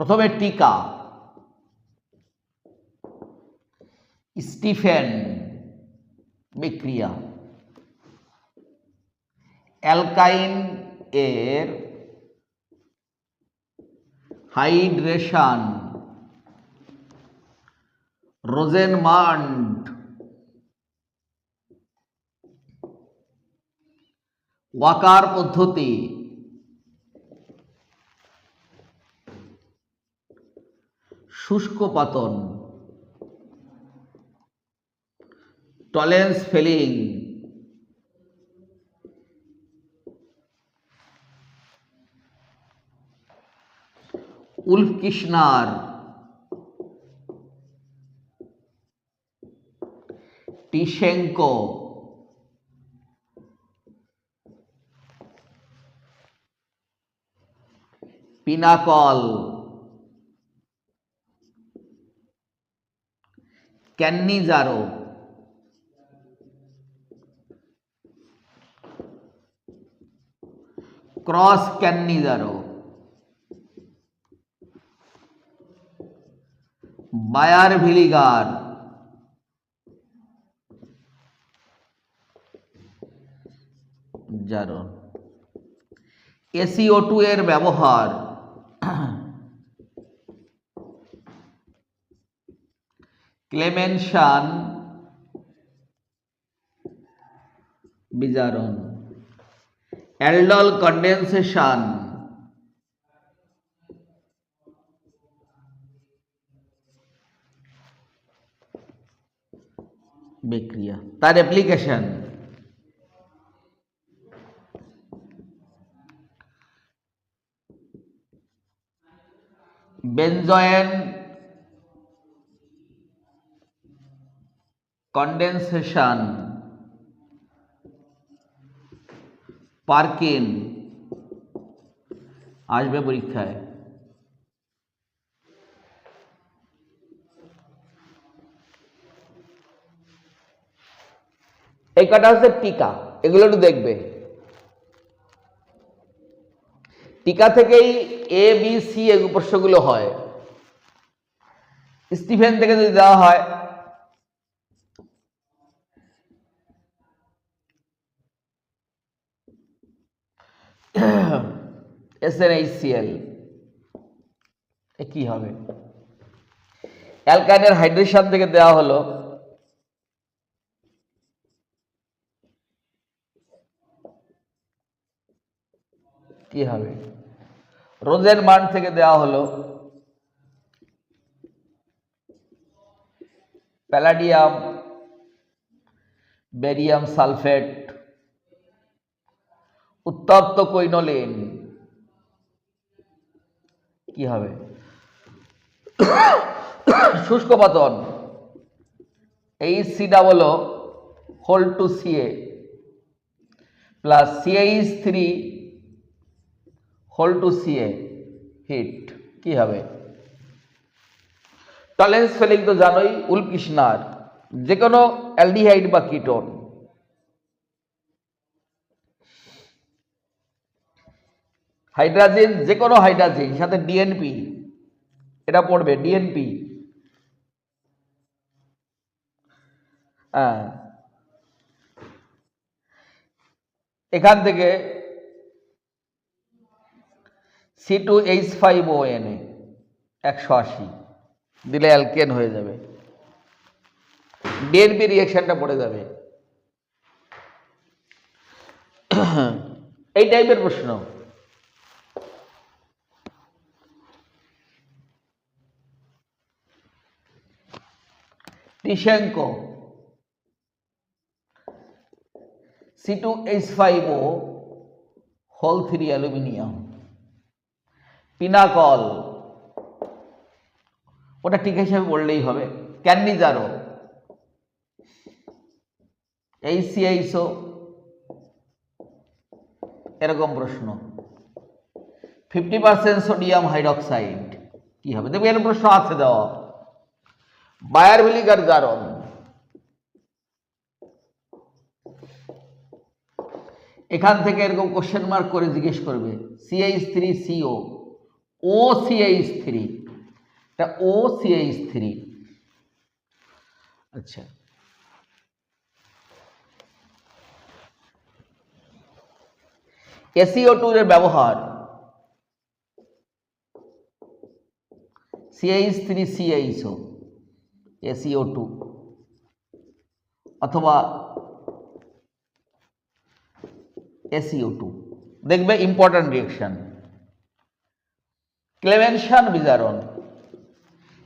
প্রথমে টিকা। স্টিফেন বিক্রিয়া অ্যালকাইন এর হাইড্রেশন। রোজেনমান্ড। ওয়াকার পদ্ধতি। শুষ্ক পাতন। Tollens Fehling Wolff Kishner Tishchenko. Pinacol. Cannizzaro cross Cannizzaro Baeyer Villiger. জারণ এসিও টু এর ব্যবহার। ক্লেমেনশান বিজারণ। Aldol condensation. বিক্রিয়া। তার অ্যাপ্লিকেশন। বেনজয়েন কন্ডেনসেশন পার্কিন আসবে পরীক্ষায়। এই কটা হচ্ছে টিকা, এগুলো একটু দেখবে। টিকা থেকেই এ বি সি এই প্রশ্নগুলো হয়। স্টিফেন থেকে যদি দেওয়া হয় S N H C L A কি হবে? অ্যালকাইনের হাইড্রেশন থেকে দেওয়া হলো কি হবে? রোজের মান থেকে দেওয়া হলো প্যালাডিয়াম, বেরিয়াম সালফেট উত্তপ্ত কৈনলিন। কি হবে? শুষ্ক পাতন এই C double whole two CA plus CH three, whole two CA heat. কি হবে? টলেন্স ফেলিং তো জানোই, উলকৃষ্ণার। যে কোনো অ্যালডিহাইড বা কিটোন। হাইড্রাজেন, যে কোনো হাইড্রাজেন, সাথে ডিএনপি এটা পড়বে ডিএনপি হ্যাঁ। এখান থেকে C two H five O N A একশো আশি। দিলে অ্যালকেন হয়ে যাবে। ডিএনপি রিয়েকশনটা পড়ে যাবে। এই টাইপের প্রশ্ন। Tishchenko C two H five O whole three aluminium pinacol ওটা টিকা হিসাবে বললেই হবে। ক্যান্নিজারো এইচসিআইসো এরকম প্রশ্ন। ফিফটি পার্সেন্ট সোডিয়াম হাইড্রক্সাইড কি হবে? দেখবে এর প্রশ্ন আছে দেওয়া। বায়ার ভিলিগার জারণ এখান থেকে এরকম কোশ্চেন মার্ক করে জিজ্ঞেস করবে CH three CO O CH three এটা ও সিএইচ থ্রি আচ্ছা। এসিও টু এর ব্যবহার CH three CHO ACO two অথবা এসিও টু দেখবে ইম্পর্ট্যান্ট রিয়েকশন ক্লেমেনশন বিজারণ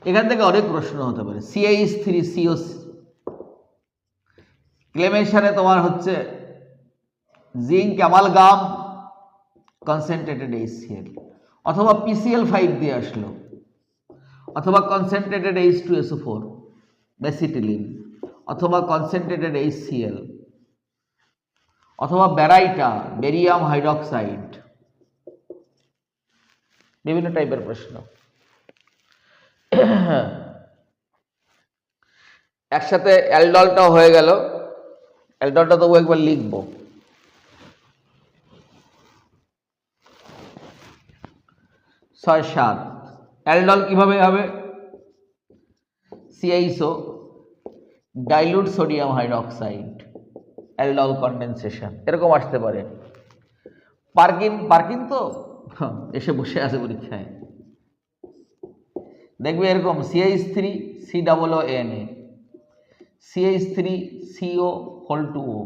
এখান থেকে অনেক প্রশ্ন হতে পারে। সিএইচ থ্রি সিও ক্লেমেশনে তোমার হচ্ছে জিঙ্ক অ্যামালগাম কনসেন্ট্রেটেড এইচসিএল অথবা পিসিএল ফাইভ দিয়ে আসলো। অথবা concentrated H two SO four বেসিটিলিন অথবা কনসেন্ট্রেটেড এইচসিএল অথবা ব্যারাইটা বেরিয়াম হাইড্রক্সাইড বিভিন্ন টাইপের প্রশ্ন। একসাথে অ্যালডলটাও হয়ে গেল। অ্যালডলটা তবু একবার লিখব। ছয় সাত। অ্যালডল কীভাবে হবে? সিআইসো dilute sodium hydroxide aldol condensation এরকম আসতে পারে। পার্কিন পার্কিন তো? এসে বসে আছে পরীক্ষায়। দেখবে এরকম CH three, C double O N A CH three CO whole two O,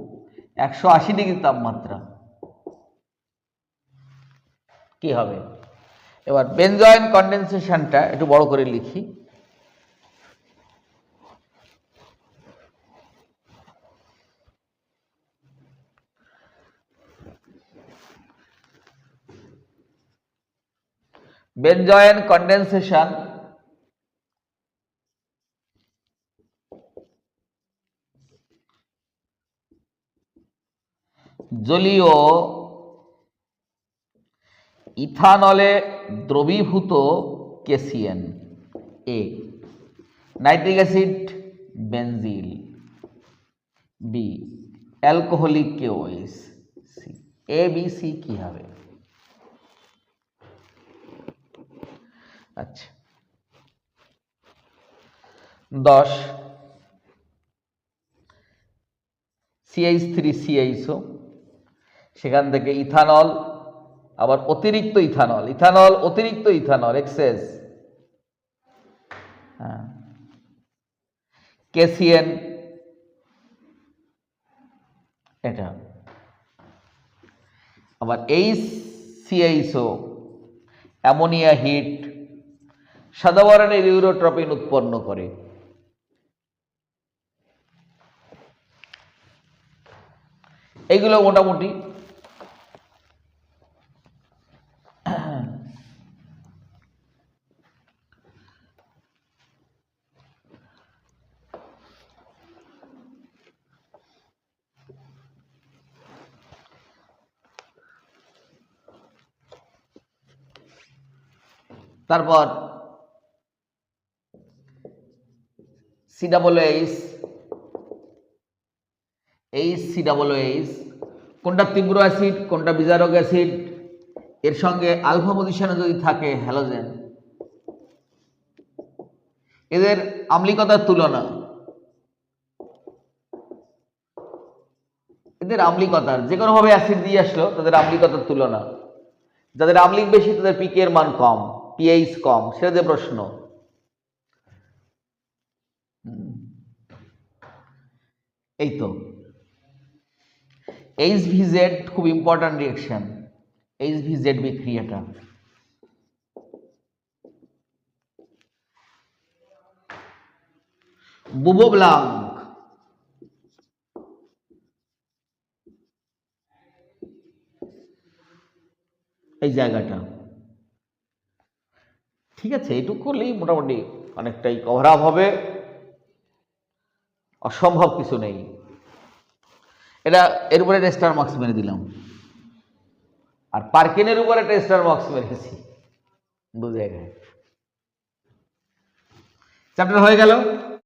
একশো আশি ডিগ্রি তাপমাত্রা। কি হবে? এবার বেনজয়েন কন্ডেনসেশনটা একটু বড় করে লিখি। বেনজয়েন কন্ডেনসেশন জলীয় ইথানলে দ্রবীভূত KCN A nitric acid, benzil. B alcoholic KOS C A B C কি হবে? আচ্ছা। দশ। সিএইচ থ্রি সিএইচও সেখান থেকে ইথানল, আবার অতিরিক্ত ইথানল। ইথানল, অতিরিক্ত ইথানল, এক্সেস। হ্যাঁ। কেসিএন। এটা। আবার এইচ সিএইচও অ্যামোনিয়া হিট সাদা ইউরোট্রপিন উৎপন্ন করে। এইগুলো মোটামুটি তারপর C double H H C double H কোনটা তীব্র অ্যাসিড কোনটা বিজারক অ্যাসিড এর সঙ্গে আলফা পজিশনে যদি থাকে হ্যালোজেন এদের আম্লিকতার তুলনা, এদের আম্লিকতার, যে কোনোভাবে অ্যাসিড দিয়ে আসলো, তাদের আম্লিকতার তুলনা, যাদের আম্লিক বেশি, তাদের পিকের মান কম পিএইচ কম, সেটা যে প্রশ্ন। এই তো এইচ ভিজেড খুব ইম্পর্ট্যান্ট রিয়েকশন এইচ ভিজেড বিক্রিয়াটা। বুবো ব্লাঙ্ক। এই জায়গাটা। ঠিক আছে এইটুকু করলেই মোটামুটি অনেকটাই কভার আপ হবে। অসম্ভব কিছু নেই। এটা, এর উপরে একটা স্টার মার্কস মেরে দিলাম। আর পার্কিনের উপরে একটা স্টার মার্কস মেরেছি। দু জায়গায় চ্যাপ্টার হয়ে গেল।